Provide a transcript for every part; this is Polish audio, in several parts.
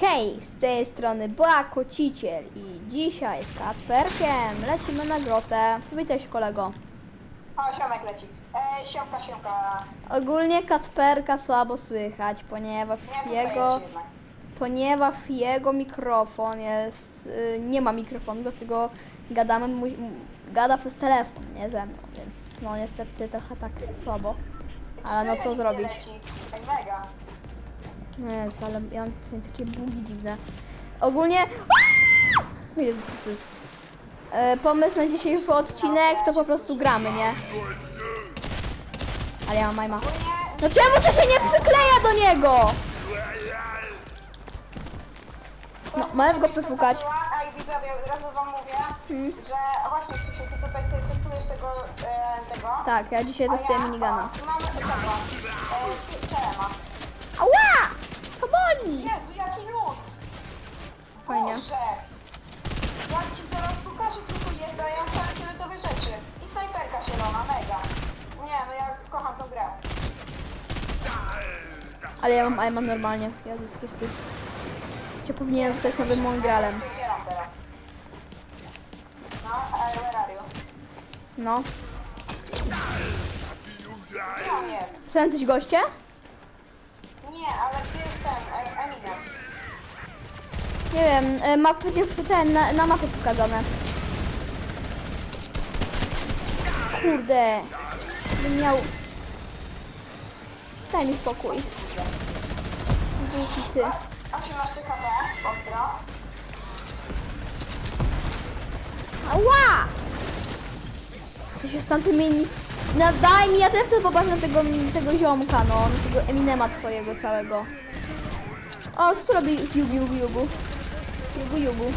Hej, z tej strony była Kociciel i dzisiaj z Kacperkiem lecimy na grotę. Witaj się kolego. O, siomek leci. E, siomka, siomka. Ogólnie Kacperka słabo słychać, ponieważ Nie, jego, ponieważ jego mikrofon jest, y, nie ma mikrofonu, dlatego gadamy, mu, gada przez telefon, nie ze mną, więc no niestety trochę tak słabo. Ale no co zrobić? Ej, mega. No jest, ale ja mam takie bugi dziwne. Ogólnie... Jezus? E, pomysł na dzisiejszy odcinek to po prostu gramy, nie? Ale ja mam majma. No czemu to się nie przykleja do niego? No, możesz go przepukać. A i widzowie, od razu wam mówię, Hmm. że a właśnie Krzysiu, ty tutaj sobie testujesz tego, e, tego. Tak, ja dzisiaj A testuję minigana. tego, e. Ała! Boli! Jezu, jaki lód! Fajnie. Boże! Ja ci zaraz pokażę, tu jest, a ja mam fioletowe rzeczy. I snajperka zielona, mega. Nie, no ja kocham tą grę. Ale ja mam aima normalnie. Jezus Chrystus. Cię powinienem zostać nowym. Wydzielam teraz. No, ale where are you? No. Jest? Są jacyś goście? Nie, ale gdzie jest ten, e, Eminem? Nie wiem, e, ma przecież ten na, na mapie pokazane. Kurde. Bym miał... Daj mi spokój. Głupi ty. 18 kp, ostro. Ała! Co się z tamtym mini... No daj mi, ja też chcę popatrzeć na tego, tego ziomka, no. Tego Eminema twojego całego. O, co tu robi Jugu Jugu Jugu? Jugu Jugu.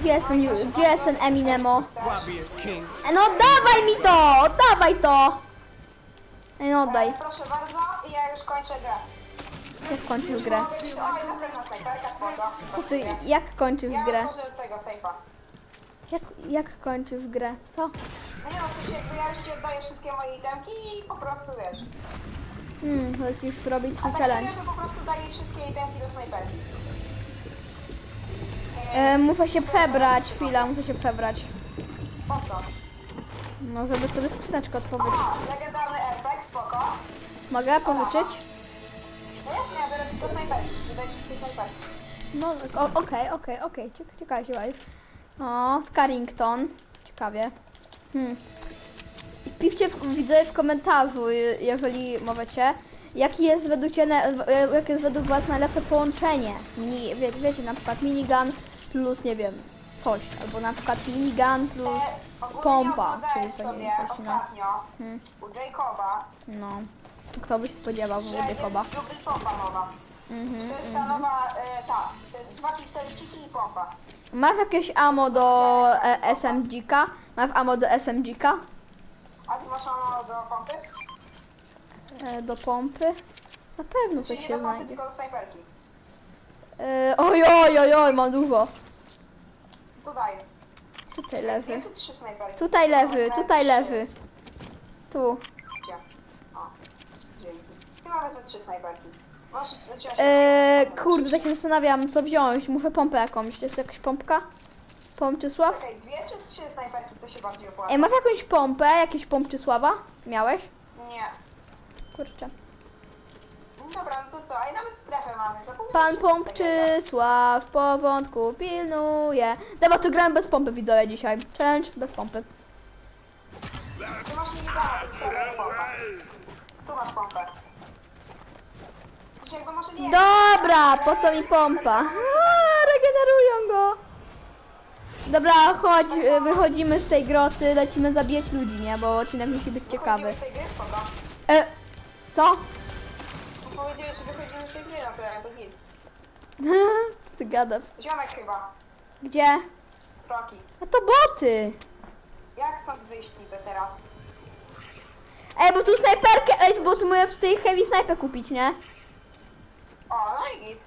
Gdzie jest ten, Ju- gdzie jest ten Eminemo? King? E, No oddawaj mi to! Oddawaj to! Ej, no oddaj. Proszę bardzo, i ja już kończę grę. Jak kończysz grę? Oj, następna snajperka, spoko. Co ty, jak kończysz Ja grę? otworzę tego sejfa. Jak, jak kończysz grę? Co? No nie no, w sensie jakby ja już ci oddaję wszystkie moje itemki i po prostu wiesz. Hmm, lecisz robić A swój tak challenge. serio to po prostu daję wszystkie itemki do snajperki. E, muszę się przebrać, chwila, muszę się przebrać. Po co? No, żeby sobie skrzyneczkę otworzyć. O, legendarny RPG, spoko. Mogę pożyczyć? No jasne, ja biorę tylko snajperki. Wydać wszystkie snajperki. No, okej, okej, okej, Cieka- ciekawe się bawisz. O, Scarrington. Ciekawie. Hmm. I w, widzę w komentarzu, je- jeżeli możecie, jaki jest według Ciebie, jakie jest według Was najlepsze połączenie. Mini, wie, wiecie, na przykład minigun plus, nie wiem, coś. Albo na przykład minigun plus E, pompa. Czyli nie sobie coś, no. ostatnio Hmm. u Jacoba, No. Kto by się spodziewał, że będzie jest koba. dubl pompa nowa. Mhm. To jest ta nowa, e, ta, te dwa pistoleciki i pompa. Masz jakieś ammo do e, SMG-ka? Masz ammo do SMG-ka? A ty masz ono do pompy? E, do pompy? Na pewno Czyli coś nie się do pompy, znajdzie. tylko do snajperki. E, oj, oj, oj, oj, mam dużo. Tutaj. Tutaj trzy snajperki? Tutaj leży, tutaj leży. Tu. Gdzie? O, dzięki. Chyba wezmę trzy snajperki. Możesz wziąć... E, kurde, tak się zastanawiam, co wziąć. Muszę pompę jakąś. Jest jakaś pompka? Pomczysław? Okej, dwie czy trzy snajperki to się bardziej opłaca? E, masz jakąś pompę? Jakieś Pompczysława? Miałeś? Nie. Kurczę. Dobra, no to co? A i nawet strefę mamy. to Pan coś takiego. Pompczysław w porządku pilnuje. Dobra, to gramy bez pompy widzowie dzisiaj. Challenge bez pompy. Ty masz pompa. Tu masz pompę. Coś jakby może nie... Dobra, po co mi pompa? A, regenerują go. Dobra, chodź, y, wychodzimy z tej groty, lecimy zabijać ludzi, nie? Bo odcinek musi być ciekawy. Wychodzimy z tej gry? Spoko. E, co? Powiedzieli, że wychodzimy z tej gry, no to jakby git. Co ty gadasz? Ziomek chyba. Gdzie? Roki. A to boty. Jak stąd wyjść niby teraz? Ej, bo tu snajperkę, ej, bo tu mówię w tej heavy snajpę kupić, nie? O, no i git.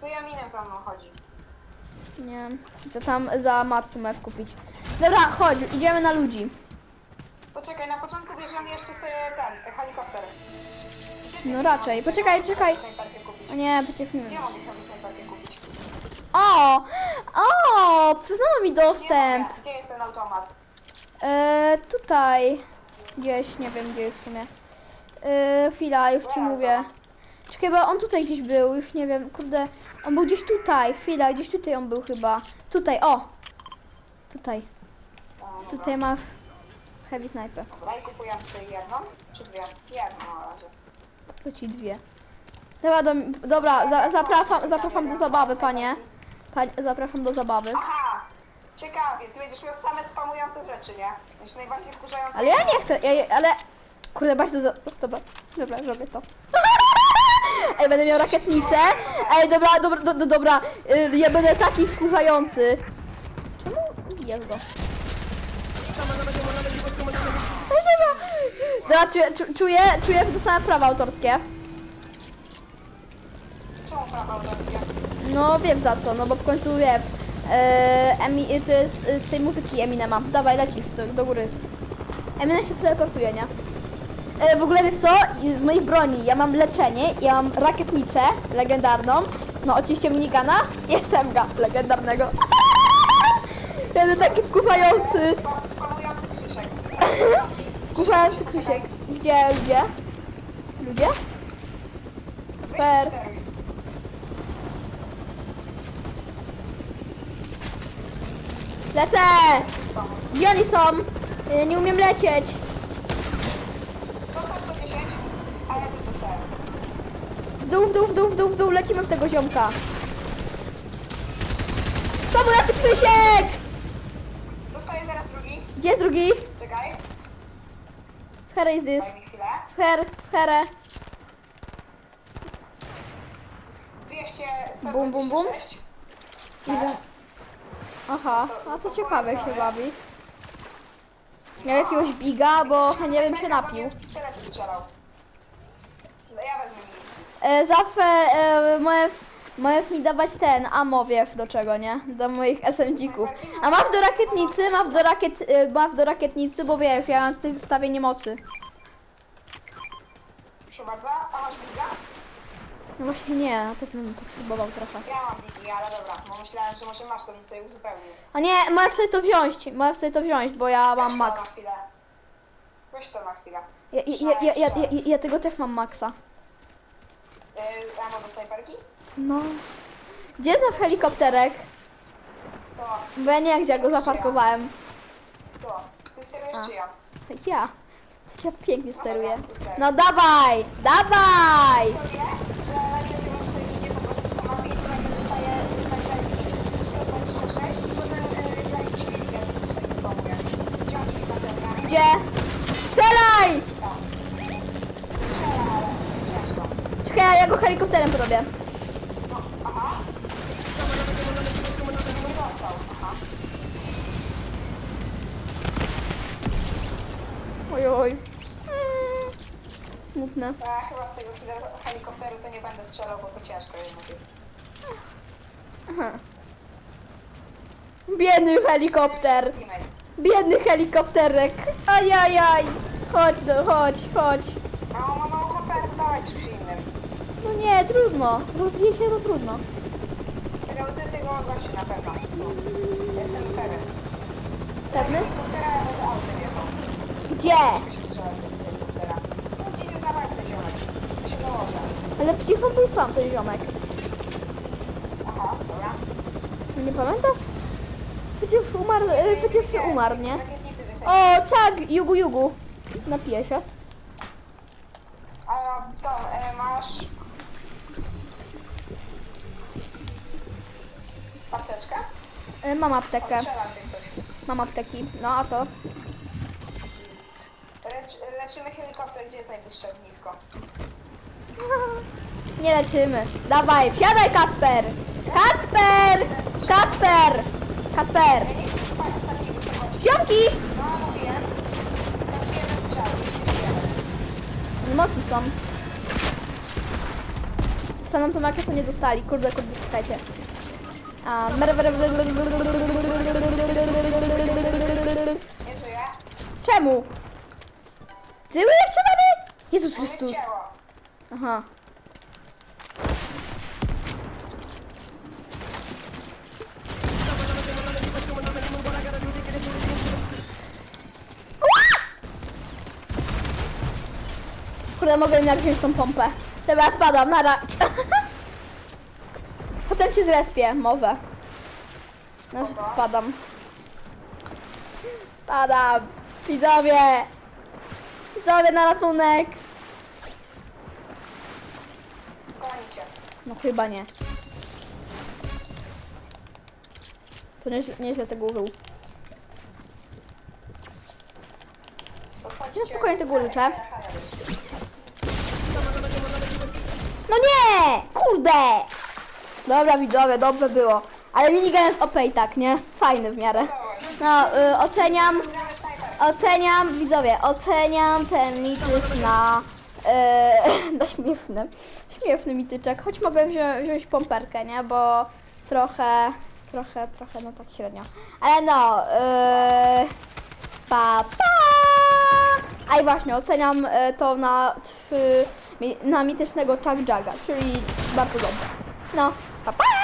Tu Jaminem za mną chodzi. Nie, to tam za matce masz kupić. Dobra, chodź, idziemy na ludzi. Poczekaj, na początku bierzemy jeszcze sobie ten, helikopter. No raczej. Poczekaj, czekaj. O nie, nie. Gdzie mogę sobie kupić? O! O! Przyznano mi dostęp. Gdzie jest ten automat? E, tutaj. Gdzieś, nie wiem gdzie w sumie. E, chwila, już ci mówię. Czekaj, bo on tutaj gdzieś był, już nie wiem, kurde. On był gdzieś tutaj, chwila, gdzieś tutaj on był chyba. Tutaj, o! Tutaj. Tutaj masz heavy sniper. Dobra, i jedną, czy dwie? Jedną na razie. Co ci dwie? Dobra, do, dobra za, zapraszam, zapraszam do zabawy, panie. Panie, zapraszam do zabawy. Aha! Ciekawie, ty będziesz miał same spamujące rzeczy, nie? Będziesz najbardziej wkurzające. Ale ja nie chcę, ja, ale... Kurde, bardzo... Za... Dobra, dobra, robię to. Ej, będę miał rakietnicę. Ej, dobra, dobra, do, do, dobra. Y, Ja będę taki wkurzający. Czemu? Jest go. Dobra. Czuję, czu- czuję, czuję, że dostałem prawa autorskie. Czemu prawa autorskie? No wiem za co, no bo w końcu wiem. E, Emi, to jest e, z tej muzyki Eminema. Dawaj, lecisz do, do góry. Eminem się teleportuje, nie? E, w ogóle wiesz co? Z moich broni ja mam leczenie, ja mam rakietnicę legendarną. No oczywiście minigana i SMG legendarnego. Jeden taki wkurzający. Wkurzający Krzysiek. Gdzie, gdzie? Ludzie? Per. Lecę! Gdzie oni są? Ja nie umiem lecieć. To 110, a ja to dostałem. W dół, w dół, w dół, w dół, w dół, lecimy w tego ziomka. Samuraty Krzysiek! Dostaję zaraz drugi. Gdzie jest drugi? Czekaj, Here is this. daj mi chwilę. Her, here. 200, Bum, bum, bum. 126. Idę. Aha, a to ciekawe się bawi. Miał jakiegoś biga, bo nie wiem się napił. No. E, zawsze e, możesz, możesz mi dawać ten ammo, wiesz do czego, nie? Do moich SMG-ków. A masz do rakietnicy, masz do, rakiet, e, masz do rakietnicy, bo wiesz, ja mam tutaj zestawienie mocy. Proszę bardzo. A masz biga? No właśnie nie, na pewno bym potrzebował trochę. Ja mam bigi, ale dobra. Bo myślałem, że może masz, to bym sobie uzupełnił. A nie, możesz sobie to wziąć, możesz sobie to wziąć, bo ja mam Weź max. To na chwilę. Weź to na chwilę. Ja, ja, ja, ja, ja, ja, ja tego też mam maxa. Yy, ammo do snajperki? No. Gdzie jest nasz helikopterek? To, Bo ja nie wiem, gdzie ja go zaparkowałem. to. Ty sterujesz A. czy ja? Ja. Ja pięknie steruję. No dawaj, dawaj! To wie, że na ile ty masz tej ludzie po prostu ma 5 nagle dostaje snajperki 126 i potem yy, daje ci chwilkę, że coś takiego pomogę. Wziąć na pewno. Gdzie? Strzelaj! Tak. Strzela, ale ciężko. Czekaj, ja go helikopterem porobię. Oj, oj. Mm, Smutne. Ja chyba z tego heli- helikopteru to nie będę strzelał, bo to ciężko jednak jest. Aha. Biedny helikopter. Biedny helikopterek. Ajajaj. Chodź, no, chodź, chodź. A on ma mało HP, dawaj czymś innym. No nie, trudno. Rozbije się to trudno. Czekaj, bo ty tego gości na pewno. Jestem pewien. Pewny? Helikoptera ja będę autem jechał. Gdzie? Strzelać do helikoptera. Tu gdzieś jest na walce ziomek. To się dołożę. Ale przecież on był sam ten ziomek. Aha, dobra. Nie pamiętasz? Przecież umarł, e, przecież się umarł, nie? O, czak, jugu, jugu. Napiję się. A to, e, masz... Apteczkę? E, Mam aptekę. Strzelam się ktoś. Mam apteki. No a co? Lecz, leczymy helikopter, gdzie jest najbliższe ognisko? Nie leczymy. Dawaj, wsiadaj Kasper! Kasper! Kasper! Kasper! Ja nie chcę spać z takiej wysokości. Ziomki! No, mówiłem. Znaczy jeden strzał, już Mocni są. Staną tą markę, to nie dostali. Kurde, kurde, czekajcie. Czuję. Czemu? Tyły jeszcze mamy? Jezus Chrystus. Aha. Kurde, mogę im wziąć tą pompę. Dobra, spadam, nara. Potem się zrespię, może. No, że spadam. Spadam. Widzowie. Widzowie na ratunek. Konicie. No chyba nie. To nieźle, nieźle tego użył. Ja spokojnie tego użyczę. No nie! Kurde! Dobra widzowie, dobrze było. Ale minigun jest OP i tak, nie? Fajny w miarę. No, y, oceniam, oceniam, widzowie, oceniam ten mitycz na, y, na śmieszny. Śmieszny mityczek, choć mogłem wziąć, wziąć pomperkę, nie? Bo trochę, trochę, trochę, no tak średnio. Ale no, y, pa, pa! A i właśnie, oceniam e, to na 3, na mitycznego Chuck Jaga, czyli bardzo dobrze. No, pa, pa!